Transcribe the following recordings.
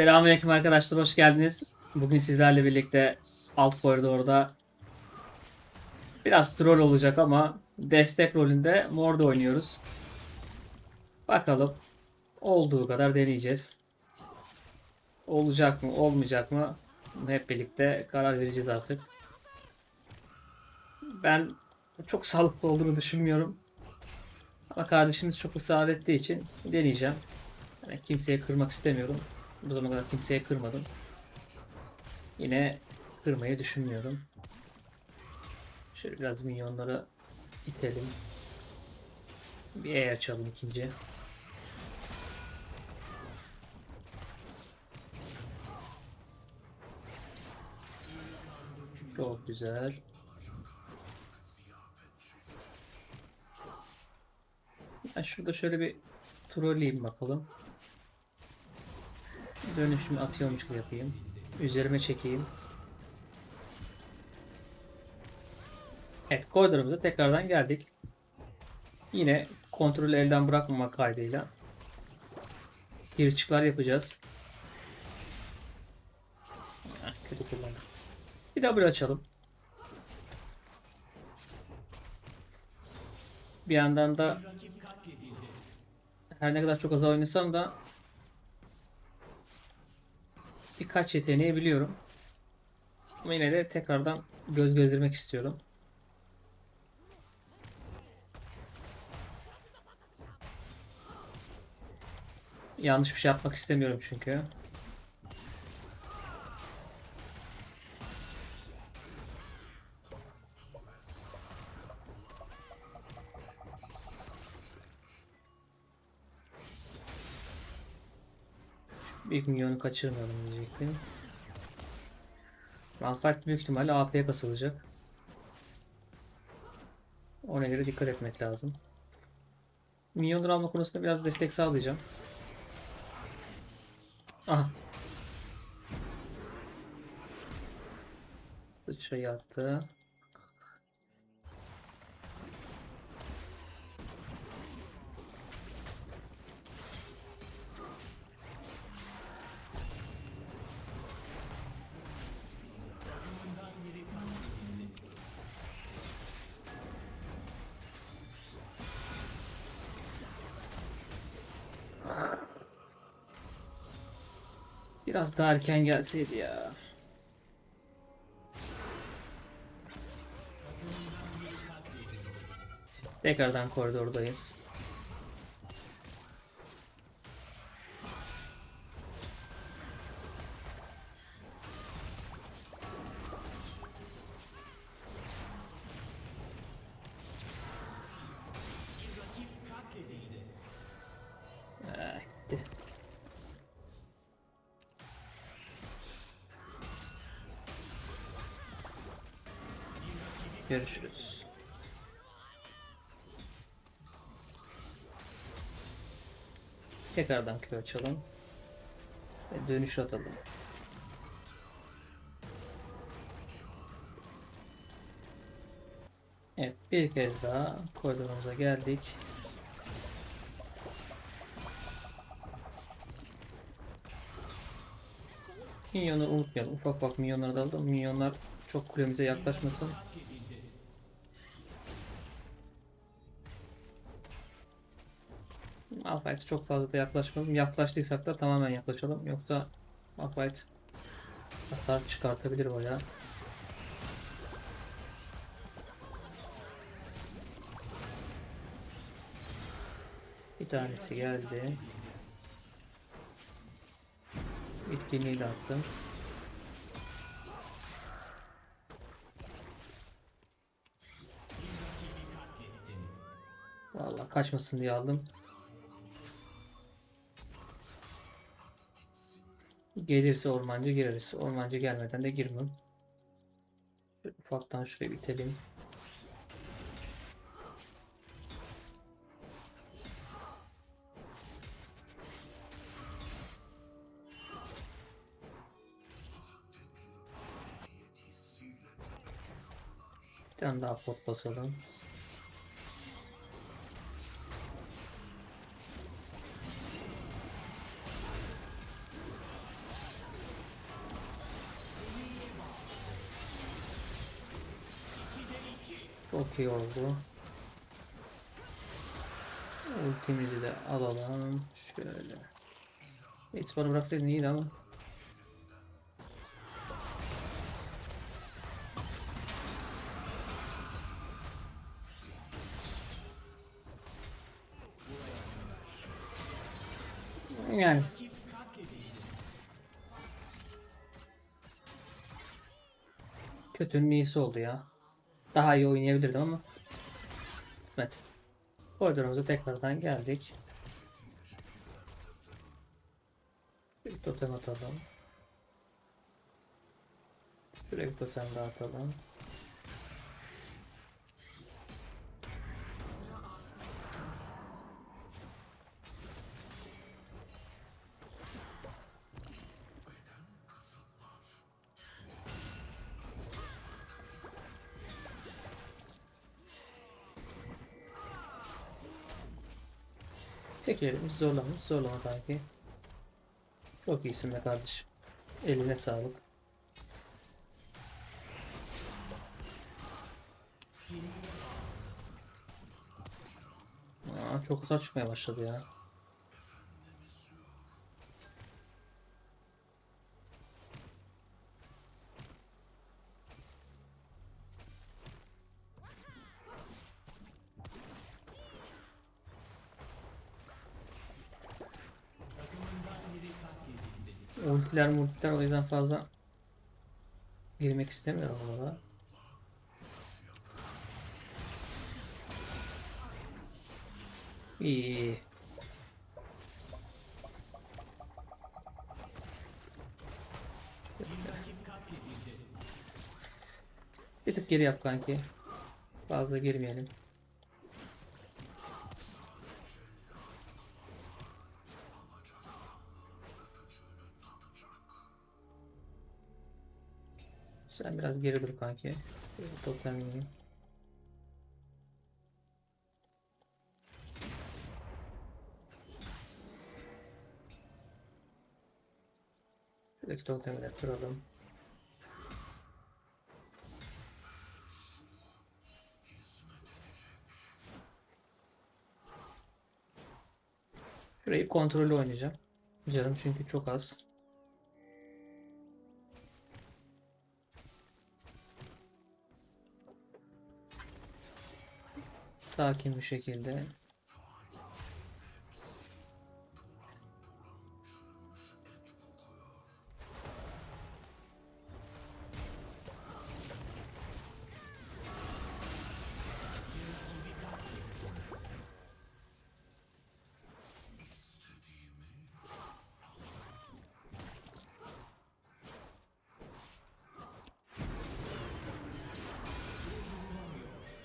Selamünaleyküm arkadaşlar, hoş geldiniz. Bugün sizlerle birlikte alt koridorda biraz troll olacak ama destek rolünde Mord'da oynuyoruz. Bakalım olduğu kadar deneyeceğiz. Olacak mı, olmayacak mı? Hep birlikte karar vereceğiz artık. Ben çok sağlıklı olduğunu düşünmüyorum. Ama kardeşimiz çok ısrar ettiği için deneyeceğim. Yani kimseye kırmak istemiyorum. Bu zamana kadar kimseye kırmadım. Yine kırmayı düşünmüyorum. Şöyle biraz minyonları itelim. Bir E açalım ikinci. Çok güzel. Ben şurada şöyle bir trolleyeyim bakalım. Dönüşümü atıyormuş gibi yapayım. Üzerime çekeyim. Evet koridorumuza tekrardan geldik. Yine kontrolü elden bırakmamak kaydıyla girişikler yapacağız. Ah, Kötü kullandım. Bir W açalım. Bir yandan da her ne kadar çok az oynasam da birkaç yeteneği biliyorum. Ama yine de tekrardan göz gezdirmek istiyorum. Yanlış bir şey yapmak istemiyorum çünkü. İlk milyonu kaçırmayalım diyecektim. Malphite büyük ihtimalle AP'ye kasılacak. Ona göre dikkat etmek lazım. Minyonları alma konusunda biraz destek sağlayacağım. Aha. Sıçrayı attı. Biraz daha erken gelseydi ya. Tekrardan koridordayız. Görüşürüz. Tekrardan köy açalım. Ve dönüş atalım. Evet bir kez daha koridorumuza geldik. Minyonları unutmayalım. Ufak ufak minyonları da aldım. Minyonlar çok kulemize yaklaşmasın. Malphite çok fazla da yaklaşmayalım. Yaklaştıysak da tamamen yaklaşalım. Yoksa Malphite hasar çıkartabilir bayağı. Bir tanesi geldi. Bitkinliği de attım. Vallahi kaçmasın diye aldım. Gelirse ormancı gireriz. Ormancı gelmeden de girmem. Şöyle ufaktan şuraya bitelim. Bir tane daha pot basalım. Çok iyi oldu. Ultimizi de alalım. Şöyle. Hiç bana bıraksaydın iyiydi ama. Yani. Kötünün iyisi oldu ya. Daha iyi oynayabilirdim ama. Evet. Koridorumuza tekrardan geldik. Bir totem atalım. Şuraya bir totem daha atalım. Teklerimiz zorlamış. Zorlama kanki. Çok iyisin be kardeşim. Eline sağlık. Aa, çok hasar çıkmaya başladı ya. Ultiler multiler o yüzden fazla girmek istemiyorum orada. İyi. Bir tık geri yap kanki. Fazla girmeyelim. Sen biraz geri dur kanki. Şöyle Toplanmayayım. Şuradaki totemi de kıralım. Şurayı kontrollü oynayacağım. Canım çünkü çok az. Sakin bir şekilde.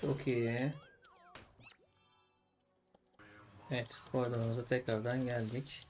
Çok. Evet, koridorumuza tekrardan geldik.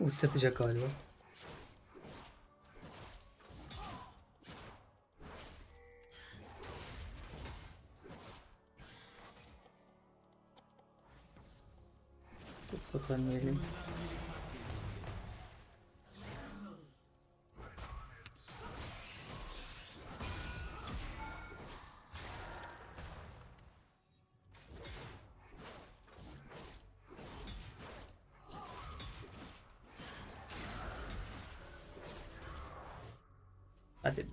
Ulti atacak galiba. Bakalım yiyelim. Hadi.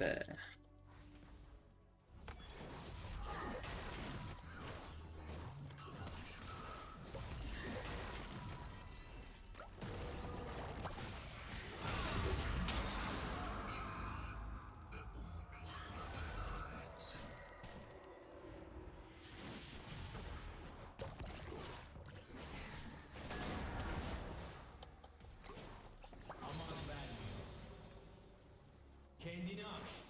Ending up.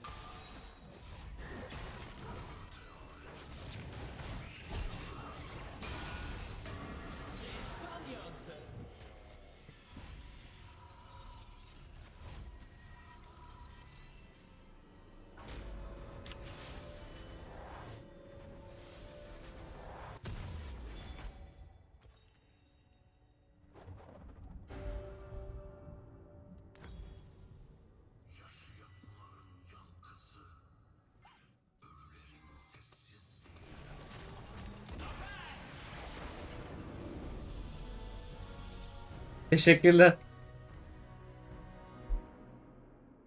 Teşekkürler.